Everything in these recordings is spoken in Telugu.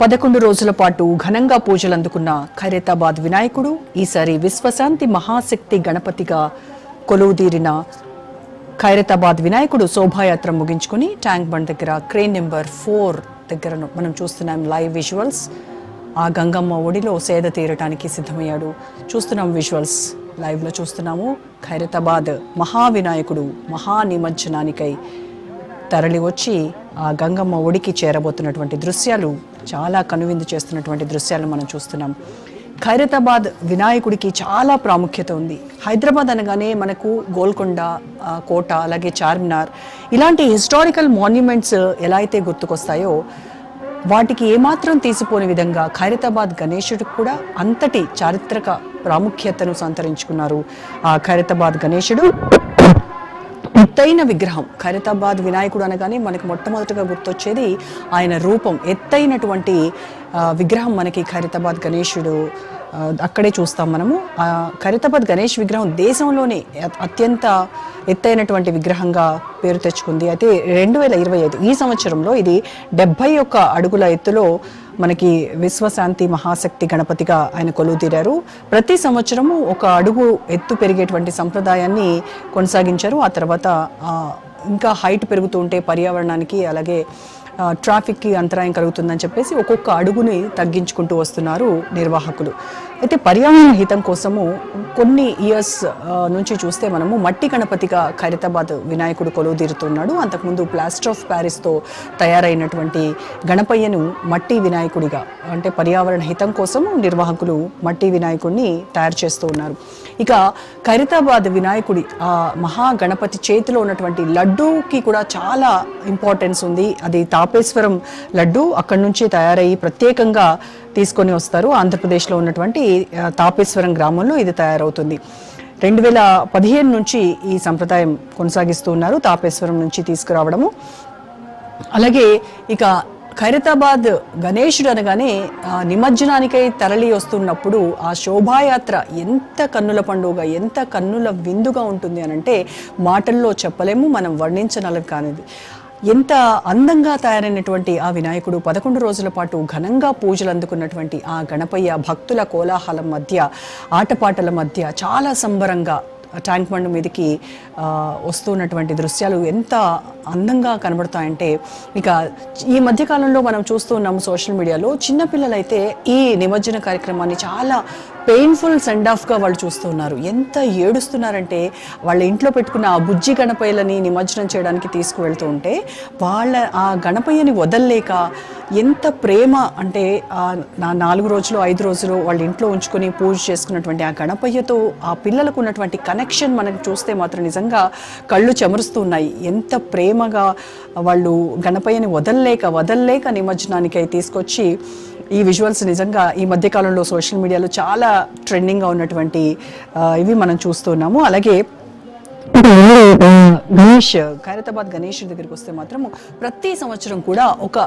పదకొండు రోజుల పాటు ఘనంగా పూజలు అందుకున్న ఖైరతాబాద్ వినాయకుడు ఈసారి విశ్వశాంతి మహాశక్తి గణపతిగా కొలువుదీరిన ఖైరతాబాద్ వినాయకుడు శోభాయాత్ర ముగించుకుని ట్యాంక్ బండ్ దగ్గర క్రేన్ నెంబర్ ఫోర్ దగ్గర మనం చూస్తున్నాం లైవ్ విజువల్స్. ఆ గంగమ్మ ఒడిలో సేద తీరటానికి సిద్ధమయ్యాడు. చూస్తున్నాం విజువల్స్. లైవ్లో చూస్తున్నాము ఖైరతాబాద్ మహావినాయకుడు మహా నిమజ్జనానికై తరలి వచ్చి ఆ గంగమ్మ ఒడికి చేరబోతున్నటువంటి దృశ్యాలు చాలా కనువిందు చేస్తున్నటువంటి దృశ్యాలు మనం చూస్తున్నాం. ఖైరతాబాద్ వినాయకుడికి చాలా ప్రాముఖ్యత ఉంది. హైదరాబాద్ అనగానే మనకు గోల్కొండ కోట అలాగే చార్మినార్ ఇలాంటి హిస్టారికల్ మాన్యుమెంట్స్ ఎలా అయితే గుర్తుకొస్తాయో వాటికి ఏమాత్రం తీసిపోని విధంగా ఖైరతాబాద్ గణేశుడికి కూడా అంతటి చారిత్రక ప్రాముఖ్యతను సంతరించుకున్నారు. ఆ ఖైరతాబాద్ గణేశుడు ఎత్తైన విగ్రహం. ఖైరతాబాద్ వినాయకుడు అనగానే మనకు మొట్టమొదటిగా గుర్తొచ్చేది ఆయన రూపం. ఎత్తైనటువంటి విగ్రహం మనకి ఖైరతాబాద్ గణేశుడు అక్కడే చూస్తాం మనము. ఆ గణేష్ విగ్రహం దేశంలోనే అత్యంత ఎత్తైనటువంటి విగ్రహంగా పేరు తెచ్చుకుంది. అయితే రెండు వేల ఇరవై ఐదు ఈ సంవత్సరంలో ఇది డెబ్బై ఒక్క అడుగుల ఎత్తులో మనకి విశ్వశాంతి మహాశక్తి గణపతిగా ఆయన కొలువు తీరారు ప్రతి సంవత్సరము ఒక అడుగు ఎత్తు పెరిగేటువంటి సంప్రదాయాన్ని కొనసాగించారు. ఆ తర్వాత ఇంకా హైట్ పెరుగుతూ ఉంటే పర్యావరణానికి అలాగే ట్రాఫిక్కి అంతరాయం కలుగుతుందని చెప్పేసి ఒక్కొక్క అడుగుని తగ్గించుకుంటూ వస్తున్నారు నిర్వాహకులు. అయితే పర్యావరణ హితం కోసము కొన్ని ఇయర్స్ నుంచి చూస్తే మనము మట్టి గణపతిగా ఖైరతాబాద్ వినాయకుడు కొలువు తీరుతున్నాడు అంతకుముందు ప్లాస్టర్ ఆఫ్ ప్యారిస్తో తయారైనటువంటి గణపయ్యను మట్టి వినాయకుడిగా అంటే పర్యావరణ హితం కోసము నిర్వాహకులు మట్టి వినాయకుడిని తయారు చేస్తూ ఉన్నారు. ఇక ఖైరతాబాద్ వినాయకుడి ఆ మహాగణపతి చేతిలో ఉన్నటువంటి లడ్డూకి కూడా చాలా ఇంపార్టెన్స్ ఉంది. అది తాపేశ్వరం లడ్డు అక్కడి నుంచి తయారయ్యి ప్రత్యేకంగా తీసుకొని వస్తారు. ఆంధ్రప్రదేశ్లో ఉన్నటువంటి తాపేశ్వరం గ్రామంలో ఇది తయారవుతుంది. రెండు వేల పదిహేను నుంచి ఈ సంప్రదాయం కొనసాగిస్తూ ఉన్నారు తాపేశ్వరం నుంచి తీసుకురావడము. అలాగే ఇక ఖైరతాబాద్ గణేశుడు అనగానే నిమజ్జనానికై తరలి వస్తున్నప్పుడు ఆ శోభాయాత్ర ఎంత కన్నుల పండుగ ఎంత కన్నుల విందుగా ఉంటుంది అని అంటే మాటల్లో చెప్పలేము మనం వర్ణించనలం కానిది. ఎంత అందంగా తయారైనటువంటి ఆ వినాయకుడు పదకొండు రోజుల పాటు ఘనంగా పూజలు అందుకున్నటువంటి ఆ గణపయ్య భక్తుల కోలాహలం మధ్య ఆటపాటల మధ్య చాలా సంబరంగా ట్యాంక్ బండ్ మీదకి వస్తున్నటువంటి దృశ్యాలు ఎంత అందంగా కనబడతాయంటే ఇక ఈ మధ్యకాలంలో మనం చూస్తూ ఉన్నాము సోషల్ మీడియాలో చిన్నపిల్లలైతే ఈ నిమజ్జన కార్యక్రమాన్ని చాలా పెయిన్ఫుల్ సెండ్ ఆఫ్గా వాళ్ళు చూస్తూ ఉన్నారు ఎంత ఏడుస్తున్నారంటే వాళ్ళ ఇంట్లో పెట్టుకున్న ఆ బుజ్జి గణపయ్యలని నిమజ్జనం చేయడానికి తీసుకువెళ్తూ ఉంటే వాళ్ళ ఆ గణపయ్యని వదల్లేక ఎంత ప్రేమ అంటే నా నాలుగు రోజులు ఐదు రోజులు వాళ్ళ ఇంట్లో ఉంచుకొని పూజ చేసుకున్నటువంటి ఆ గణపయ్యతో ఆ పిల్లలకు ఉన్నటువంటి కనెక్షన్ మనకు చూస్తే మాత్రం నిజంగా కళ్ళు చెమరుస్తూ ఉన్నాయి. ఎంత ప్రేమగా వాళ్ళు గణపయ్యని వదల్లేక వదల్లేక నిమజ్జనానికి తీసుకొచ్చి ఈ విజువల్స్ నిజంగా ఈ మధ్యకాలంలో సోషల్ మీడియాలో చాలా ట్రెండింగ్గా ఉన్నటువంటి ఇవి మనం చూస్తున్నాము అలాగే గణేష్ ఖైరతాబాద్ గణేష్ దగ్గరికి వస్తే మాత్రము ప్రతి సంవత్సరం కూడా ఒక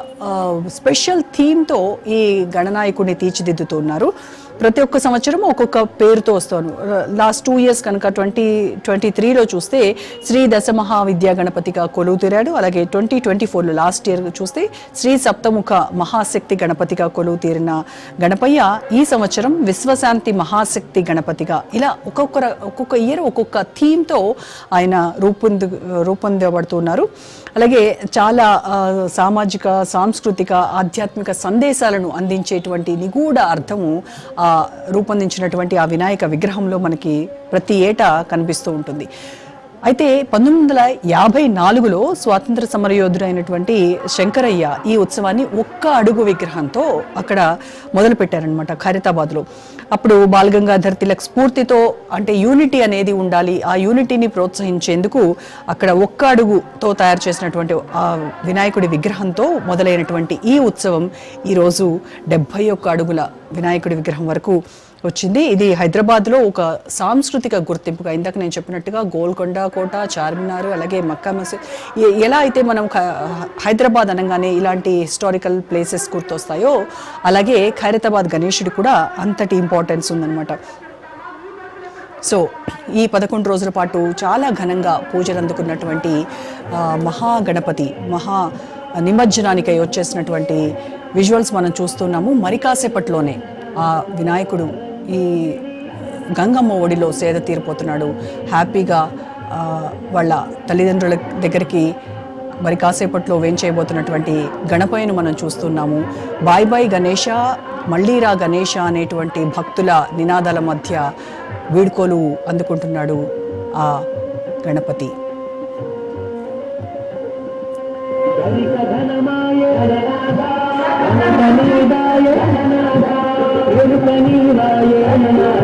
స్పెషల్ థీమ్తో ఈ గణనాయకుడిని తీర్చిదిద్దుతున్నారు ప్రతి ఒక్క సంవత్సరం ఒక్కొక్క పేరుతో వస్తాను. లాస్ట్ టూ ఇయర్స్ కనుక ట్వంటీ ట్వంటీ త్రీలో చూస్తే శ్రీ దశమహా విద్యా గణపతిగా కొలువు తీరాడు. అలాగే ట్వంటీ ట్వంటీ ఫోర్లో లాస్ట్ ఇయర్ చూస్తే శ్రీ సప్తముఖ మహాశక్తి గణపతిగా కొలువు తీరిన గణపయ్య ఈ సంవత్సరం విశ్వశాంతి మహాశక్తి గణపతిగా ఇలా ఒక్కొక్క ఒక్కొక్క ఇయర్ ఒక్కొక్క థీమ్తో ఆయన రూపొందు రూపొందబడుతున్నారు. అలాగే చాలా సామాజిక సాంస్కృతిక ఆధ్యాత్మిక సందేశాలను అందించేటువంటి నిగూఢ అర్థము ఆ రూపొందించినటువంటి ఆ వినాయక విగ్రహంలో మనకి ప్రతి ఏటా కనిపిస్తూ ఉంటుంది. అయితే పంతొమ్మిది వందల యాభై నాలుగులో స్వాతంత్ర సమరయోధుడైనటువంటి శంకరయ్య ఈ ఉత్సవాన్ని ఒక్క అడుగు విగ్రహంతో అక్కడ మొదలుపెట్టారనమాట ఖైరతాబాద్లో. అప్పుడు బాలగంగాధర్ తిలక్ స్ఫూర్తితో అంటే యూనిటీ అనేది ఉండాలి ఆ యూనిటీని ప్రోత్సహించేందుకు అక్కడ ఒక్క అడుగుతో తయారు చేసినటువంటి ఆ వినాయకుడి విగ్రహంతో మొదలైనటువంటి ఈ ఉత్సవం ఈరోజు డెబ్భై ఒక్క అడుగుల వినాయకుడి విగ్రహం వరకు వచ్చింది. ఇది హైదరాబాద్లో ఒక సాంస్కృతిక గుర్తింపుగా ఇందాక నేను చెప్పినట్టుగా గోల్కొండ కోట చార్మినార్ అలాగే మక్కా మసీద్. ఎలా అయితే మనం హైదరాబాద్ అనగానే ఇలాంటి హిస్టారికల్ ప్లేసెస్ గుర్తొస్తాయో అలాగే ఖైరతాబాద్ గణేషుడు కూడా అంతటి ఇంపార్టెన్స్ ఉందన్నమాట. సో ఈ పదకొండు రోజుల పాటు చాలా ఘనంగా పూజలు అందుకున్నటువంటి మహాగణపతి మహా నిమజ్జనానికై వచ్చేసినటువంటి విజువల్స్ మనం చూస్తున్నాము. మరి కాసేపట్లోనే ఆ వినాయకుడు ఈ గంగమ్మ ఒడిలో సేద తీరిపోతున్నాడు. హ్యాపీగా వాళ్ళ తల్లిదండ్రుల దగ్గరికి మరి కాసేపట్లో వేంచేయబోతున్నటువంటి గణపయ్యను మనం చూస్తున్నాము. బాయ్ బాయ్ గణేష మళ్ళీరా గణేష అనేటువంటి భక్తుల నినాదాల మధ్య వీడ్కోలు అందుకుంటున్నాడు ఆ గణపతి. ఓము దమాయ ఓము దరుబాయ